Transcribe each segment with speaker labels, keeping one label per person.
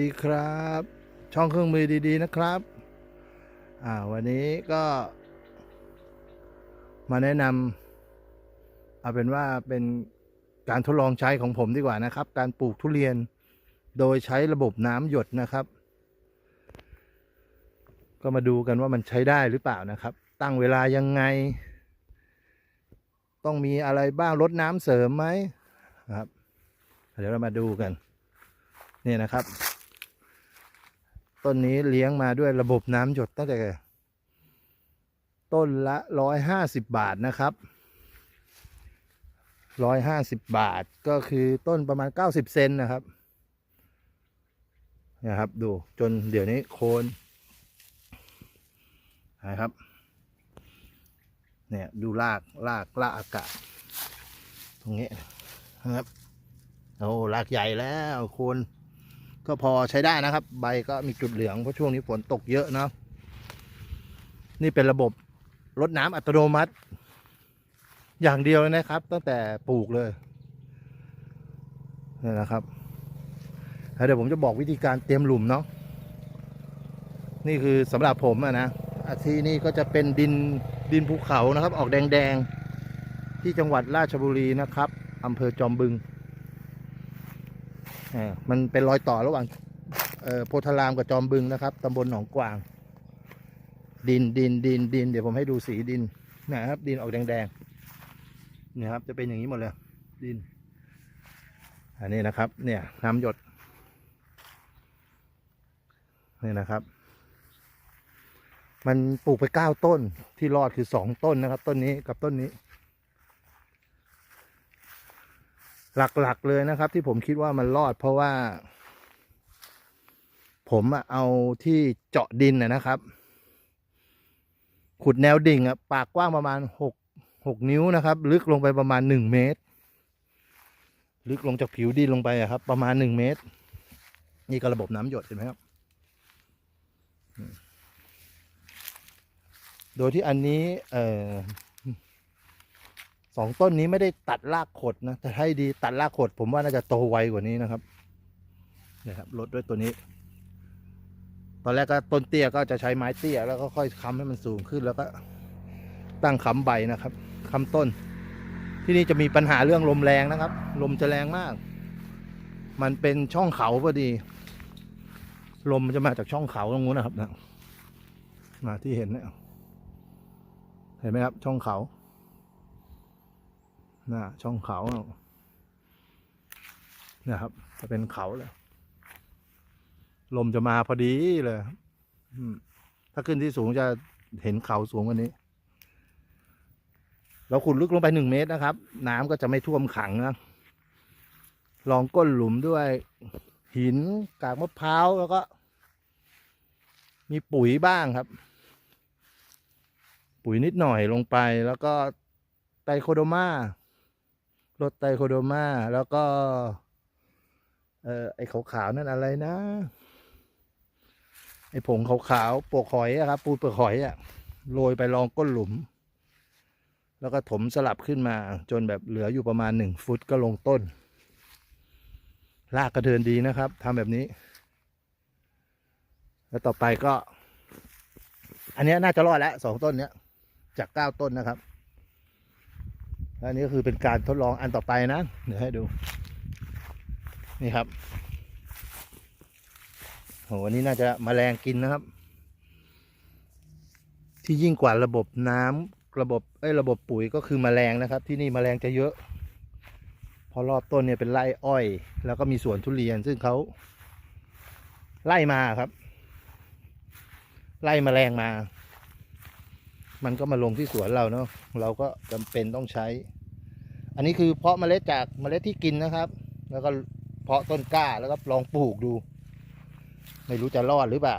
Speaker 1: ดีครับ ช่องเครื่องมือดี ๆ นะครับ อ่า วันนี้ก็ มาแนะนำเอาเป็นว่าเป็นการทดลองใช้ของผมดีกว่านะครับ การปลูกทุเรียนโดยใช้ระบบน้ำหยดนะครับ ก็มาดูกันว่ามันใช้ได้หรือเปล่านะครับ ตั้งเวลายังไง ต้องมีอะไรบ้างลดน้ำเสริมไหมครับ เดี๋ยวเรามาดูกัน นี่นะครับ ต้นนี้เลี้ยงมาด้วยระบบน้ำหยดตั้งแต่ต้นละร้อยห้าสิบบาทนะครับร้อยห้าสิบบาทก็คือต้นประมาณเก้าสิบเซนนะครับนะครับ ดูจนเดี๋ยวนี้โคนนะครับ เนี่ยดูรากรากรากอากาศตรงนี้นะครับโอ้รากใหญ่แล้วโคน ก็พอใช้ได้นะครับ ใบก็มีจุดเหลืองเพราะช่วงนี้ฝนตกเยอะนะนี่เป็นระบบรดน้ำอัตโนมัติ อย่างเดียวเลยนะครับ ตั้งแต่ปลูกเลยนี่นะครับเดี๋ยวผมจะบอกวิธีการเตรียมหลุมเนาะนี่คือสำหรับผมอะนะทีนี่ก็จะเป็นดินดินภูเขานะครับ ออกแดงๆ ที่จังหวัดราชบุรีนะครับอำเภอจอมบึง มันเป็นรอยต่อระหว่างโพธารามกับจอมบึงนะครับตำบลหนองกวาง ดินดินดินดิน เดี๋ยวผมให้ดูสีดินนะครับ ดินออกแดงๆเนี่ยครับ จะเป็นอย่างนี้หมดเลย ดิน อันนี้นะครับ เนี่ยน้ำหยดนี่นะครับ มันปลูกไปเก้าต้นที่รอดคือสองต้นนะครับ ต้นนี้กับต้นนี้ หลักๆเลยนะครับ ที่ผมคิดว่ามันรอดเพราะว่า ผมเอาที่เจาะดินนะครับ ขุดแนวดิ่งอะปากกว้างประมาณหกหกนิ้วนะครับ ลึกลงไปประมาณหนึ่งเมตร ลึกลงจากผิวดินลงไปครับ ประมาณหนึ่งเมตร นี่ก็ระบบน้ำหยดเห็นไหมครับ โดยที่อันนี้เอ่อ สองต้นนี้ไม่ได้ตัดรากขดนะ แต่ให้ดีตัดรากขด ผมว่าน่าจะโตไวกว่านี้นะครับเนี่ยครับลดด้วยตัวนี้ ตอนแรกก็ต้นเตี้ยก็จะใช้ไม้เตี้ย แล้วก็ค่อยค้ำให้มันสูงขึ้นแล้วก็ ตั้งค้ำใบนะครับค้ำต้น ที่นี่จะมีปัญหาเรื่องลมแรงนะครับ ลมจะแรงมาก มันเป็นช่องเขาพอดี ลมมันจะมาจากช่องเขาตรงนู้นนะครับนะมาที่เห็นเนี่ยเห็นไหมครับ ช่องเขา น่ะช่องเขานะครับ จะเป็นเขาเลยลมจะมาพอดีเลยถ้าขึ้นที่สูงจะเห็นเขาสูงกว่านี้ เราขุดลึกลงไปหนึ่งเมตรนะครับ น้ำก็จะไม่ท่วมขังนะลองก้นหลุมด้วย หินกากมะพร้าวแล้วก็ มีปุ๋ยบ้างครับ ปุ๋ยนิดหน่อยลงไปแล้วก็ไตโคโดมา รถไตโคโดมาแล้วก็ เออไอ้ขาวๆนั่นอะไรนะ ไอ้ผงขาวๆปลวกหอยอะครับ ปูเปลือกหอยอะโรยไปรองก้นหลุม แล้วก็ถมสลับขึ้นมา จนแบบเหลืออยู่ประมาณหนึ่งฟุตก็ลงต้นรากกระเทินดีนะครับทำแบบนี้ แล้วต่อไปก็ อันนี้น่าจะรอดแล้วสองต้นเนี้ย จากเก้าต้นนะครับ อันนี้ก็คือเป็นการทดลองอันต่อไปนะ เดี๋ยวให้ดู นี่ครับโหวันนี้น่าจะมแมลงกินนะครับ ที่ยิ่งกว่าระบบน้ำระบบเอ้ยระบบปุ๋ยก็คือมแมลงนะครับ ที่นี่มแมลงจะเยอะเพอรอบต้นเนี่ยเป็นไร่อ้อย แล้วก็มีสวนทุเรียนซึ่งเขาไล่มาครับ ไล่มแมลงมา มันก็มาลงที่สวนเราเนาะเราก็จำเป็นต้องใช้ อันนี้คือเพาะเมล็ดจากเมล็ดที่กินนะครับ แล้วก็เพาะต้นกล้าแล้วก็ลองปลูกดู ไม่รู้จะรอดหรือเปล่า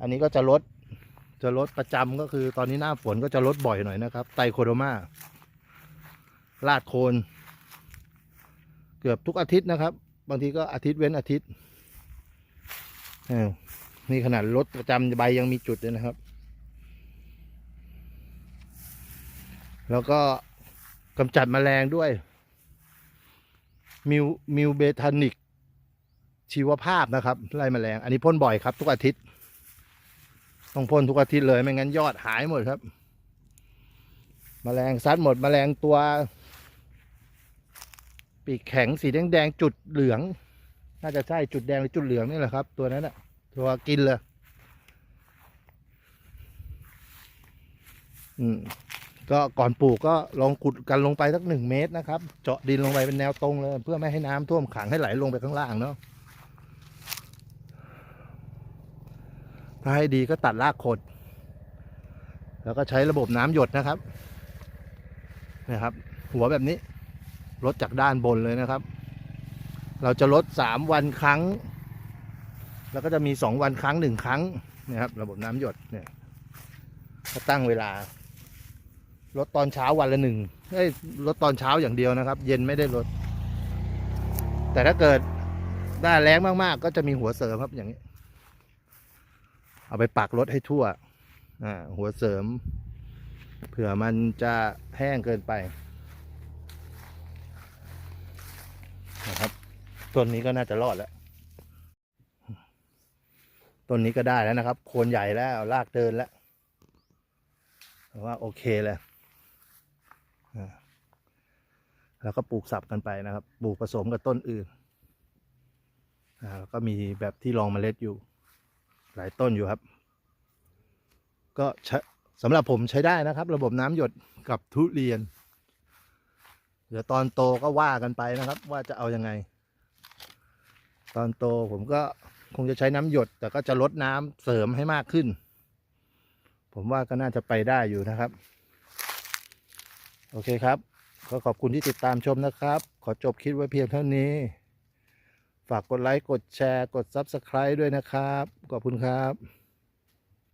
Speaker 1: อันนี้ก็จะลดจะลดประจำก็คือตอนนี้หน้าฝนก็จะลดบ่อยหน่อยนะครับ ไตโคโดมาลาดโคน เกือบทุกอาทิตย์นะครับ บางทีก็อาทิตย์เว้นอาทิตย์เออนี่ขนาดลดประจำใบยังมีจุดเลยนะครับ แล้วก็ กำจัดแมลงด้วย มิวมิวเบทานิก ชีวภาพนะครับ ไล่แมลง อันนี้พ่นบ่อยครับ ทุกอาทิตย์ ต้องพ่นทุกอาทิตย์เลย ไม่งั้นยอดหายหมดครับแมลงซัดหมดแมลงตัว ปีกแข็งสีแดงๆจุดเหลือง น่าจะใช่จุดแดงหรือจุดเหลืองนี่แหละครับ ตัวนั้นแหะตัวกินเลยอืม ก็ก่อนปลูกก็ลองขุดกันลงไปสักหนึ่งเมตรนะครับ เจาะดินลงไปเป็นแนวตรงเลย เพื่อไม่ให้น้ำท่วมขังให้ไหลลงไปข้างล่างเนาะถ้าให้ดีก็ตัดรากขด แล้วก็ใช้ระบบน้ำหยดนะครับนะครับ หัวแบบนี้ลดจากด้านบนเลยนะครับ เราจะลดสามวันครั้ง แล้วก็จะมีสองวันครั้งหนึ่งครั้งนะครับ ระบบน้ำหยดเนี่ยก็ตั้งเวลา ลดตอนเช้าวันละหนึ่งเอ้ยลดตอนเช้าอย่างเดียวนะครับ เย็นไม่ได้ลด แต่ถ้าเกิดหน้าแรงมากๆ ก็จะมีหัวเสริมครับอย่างนี้ เอาไปปักรถให้ทั่ว อ่า หัวเสริม เผื่อมันจะแห้งเกินไปนะครับต้นนี้ก็น่าจะรอดแล้วต้นนี้ก็ได้แล้วนะครับโคนใหญ่แล้วรากเดินแล้วแต่ว่าโอเคเลย อ่า แล้วก็ปลูกสับกันไปนะครับ ปลูกผสมกับต้นอื่นแล้วก็มีแบบที่รองเมล็ดอยู่ หลายต้นอยู่ครับ ก็ใช้สำหรับผมใช้ได้นะครับ ระบบน้ำหยดกับทุเรียน เดี๋ยวตอนโตก็ว่ากันไปนะครับ ว่าจะเอายังไง ตอนโตผมก็คงจะใช้น้ำหยด แต่ก็จะลดน้ำเสริมให้มากขึ้น ผมว่าก็น่าจะไปได้อยู่นะครับ โอเคครับ ก็ขอบคุณที่ติดตามชมนะครับ ขอจบคลิปไว้เพียงเท่านี้ ฝากกดไลค์ กดแชร์ กด Subscribe ด้วยนะครับ ขอบคุณครับ